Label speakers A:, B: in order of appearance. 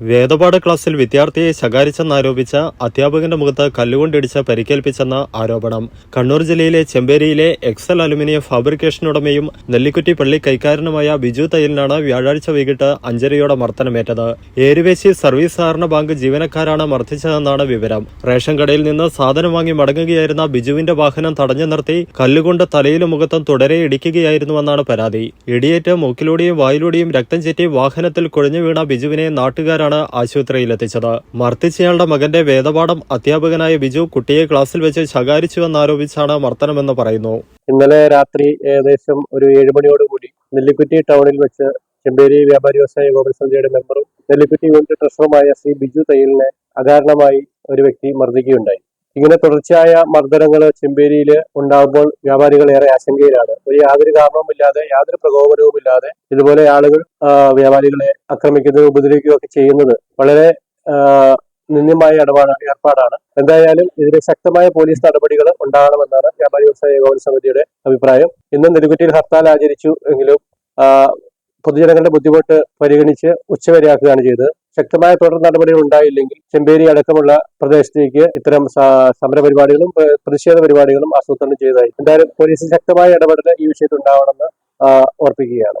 A: വേദപാഠ ക്ലാസ്സിൽ വിദ്യാർത്ഥിയെ ശകാരിച്ചെന്നാരോപിച്ച അധ്യാപകന്റെ മുഖത്ത് കല്ലുകൊണ്ടിടിച്ച് പരിക്കേൽപ്പിച്ചെന്ന ആരോപണം. കണ്ണൂർ ജില്ലയിലെ ചെമ്പേരിയിലെ എക്സൽ അലുമിനിയം ഫാബ്രിക്കേഷൻ ഉടമയും നെല്ലിക്കുറ്റി പള്ളി കൈക്കാരനുമായ ബിജു തയ്യലിനാണ് വ്യാഴാഴ്ച വൈകിട്ട് അഞ്ചരയോടെ മർദ്ദനമേറ്റത്. ഏരുവേശി സർവീസ് സഹകരണ ബാങ്ക് ജീവനക്കാരാണ് മർദ്ദിച്ചതെന്നാണ് വിവരം. റേഷൻ കടയിൽ നിന്ന് സാധനം വാങ്ങി മടങ്ങുകയായിരുന്ന ബിജുവിന്റെ വാഹനം തടഞ്ഞു നിർത്തി കല്ലുകൊണ്ട് തലയിലും മുഖത്തും തുടരെ ഇടിക്കുകയായിരുന്നുവെന്നാണ് പരാതി. ഇടിയേറ്റ് മൂക്കിലൂടെയും വായിലൂടെയും രക്തം ചെറ്റി വാഹനത്തിൽ കുഴഞ്ഞു വീണ ബിജുവിനെ നാട്ടുകാരാണ് ആശുപത്രിയിലെത്തിച്ചത്. മർദ്ദിച്ചയാളുടെ മകന്റെ വേദപാഠം അധ്യാപകനായ ബിജു കുട്ടിയെ ക്ലാസ്സിൽ വെച്ച് ശകാരിച്ചുവെന്നാരോപിച്ചാണ് മർദ്ദനമെന്ന് പറയുന്നു.
B: ഇന്നലെ രാത്രി ഏകദേശം ഒരു ഏഴുമണിയോടുകൂടി മണിയോടുകൂടി നെല്ലിക്കുറ്റി ടൗണിൽ വെച്ച് ചെമ്പേരി വ്യാപാരി വ്യവസായ ഏകോപന സമിതിയുടെ മെമ്പറും നെല്ലിക്കുറ്റി യൂണിറ്റ് ട്രഷറുമായ ശ്രീ ബിജു തയ്യലിനെ അകാരണമായി ഒരു വ്യക്തി മർദ്ദിക്കുകയുണ്ടായി. ഇങ്ങനെ തുടർച്ചയായ മർദ്ദനങ്ങൾ ചെമ്പേരിയിൽ ഉണ്ടാകുമ്പോൾ വ്യാപാരികൾ ഏറെ ആശങ്കയിലാണ്. ഒരു യാതൊരു കാരണവുമില്ലാതെ യാതൊരു പ്രകോപനവുമില്ലാതെ ഇതുപോലെ ആളുകൾ വ്യാപാരികളെ ആക്രമിക്കുന്നതും ഉപദ്രവിക്കുകയൊക്കെ ചെയ്യുന്നത് വളരെ നിന്ദ്യമായ ഇടപാട് ഏർപ്പാടാണ്. എന്തായാലും ഇതിന് ശക്തമായ പോലീസ് നടപടികൾ ഉണ്ടാകണമെന്നാണ് വ്യാപാരി വ്യവസായ ഏകോപന സമിതിയുടെ അഭിപ്രായം. ഇന്ന് നെടുകുറ്റിയിൽ ഹർത്താൽ ആചരിച്ചു എങ്കിലും പൊതുജനങ്ങളുടെ ബുദ്ധിമുട്ട് പരിഗണിച്ച് ഉച്ചവരെയാക്കുകയാണ് ചെയ്തത്. ശക്തമായ തുടർ നടപടികൾ ഉണ്ടായില്ലെങ്കിൽ ചെമ്പേരി അടക്കമുള്ള പ്രദേശത്തേക്ക് ഇത്തരം സമരപരിപാടികളും പ്രതിഷേധ പരിപാടികളും ആസൂത്രണം ചെയ്തതായി. എന്തായാലും പോലീസ് ശക്തമായ ഇടപെടൽ ഈ വിഷയത്തിൽ ഉണ്ടാവണമെന്ന് ഓർപ്പിക്കുകയാണ്